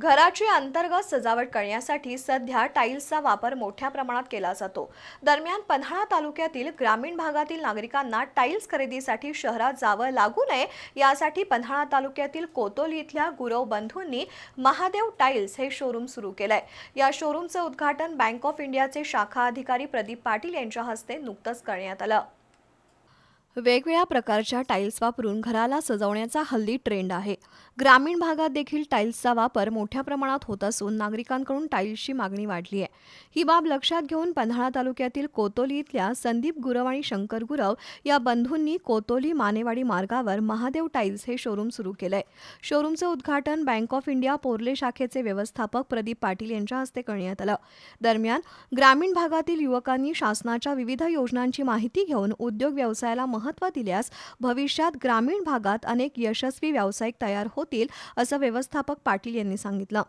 घराची अंतर्गत सजावट करण्यासाठी सध्या टाईल्सचा वापर मोठ्या प्रमाणात केला जातो. दरम्यान पन्हाळा तालुक्यातील ग्रामीण भागातील नागरिकांना टाईल्स खरेदीसाठी शहरात जावं लागू नये यासाठी पन्हाळा तालुक्यातील कोतोली इथल्या गुरव बंधूंनी महादेव टाईल्स हे शोरूम सुरू केलंय. या शोरूमचं उद्घाटन बँक ऑफ इंडियाचे शाखा अधिकारी प्रदीप पाटील यांच्या हस्ते नुकतंच करण्यात आलं. वेगवेगळ्या प्रकारच्या टाईल्स वापरून घराला सजवण्याचा हल्ली ट्रेंड आहे. ग्रामीण भागात देखील टाईल्सचा वापर मोठ्या प्रमाणात होत असून नागरिकांकडून टाईल्सची मागणी वाढली आहे. ही बाब लक्षात घेऊन पन्हाळा तालुक्यातील कोतोली इथल्या संदीप गुरव आणि शंकर गुरव या बंधूंनी कोतोली मानेवाडी मार्गावर महादेव टाईल्स हे शोरूम सुरू केलंय. शोरूमचं उद्घाटन बँक ऑफ इंडिया पोर्ले शाखेचे व्यवस्थापक प्रदीप पाटील यांच्या हस्ते करण्यात आलं. दरम्यान ग्रामीण भागातील युवकांनी शासनाच्या विविध योजनांची माहिती घेऊन उद्योग व्यवसायाला महत्त्व दिल्यास भविष्यात ग्रामीण भागात अनेक यशस्वी व्यावसायिक तयार होतील असं व्यवस्थापक पाटील यांनी सांगितलं.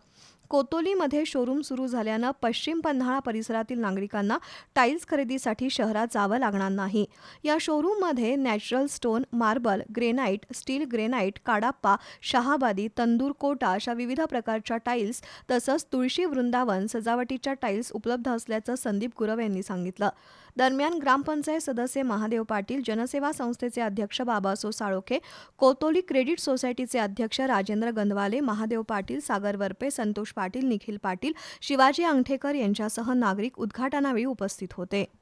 कोतोलीमध्ये शोरूम सुरू झाल्यानं पश्चिम पन्हाळा परिसरातील नागरिकांना टाईल्स खरेदीसाठी शहरात जावं लागणार नाही. या शोरूममध्ये natural stone marble granite steel granite Kadappa Shahabadi Tandur Kota अशा विविध प्रकारच्या टाईल्स तसंच तुळशी वृंदावन सजावटीच्या टाईल्स उपलब्ध असल्याचं संदीप गुरव यांनी सांगितलं. दरम्यान ग्रामपंचायत सदस्य महादेव पाटील जनसेवा संस्थेचे अध्यक्ष बाबासो साळोखे कोतोली क्रेडिट सोसायटीचे अध्यक्ष राजेंद्र गंधवाले महादेव पाटील सागर वरपे संतोष पाटील निखिल पाटील शिवाजी अंगठेकर यांच्यासह नागरिक उद्घाटनावेळी उपस्थित होते.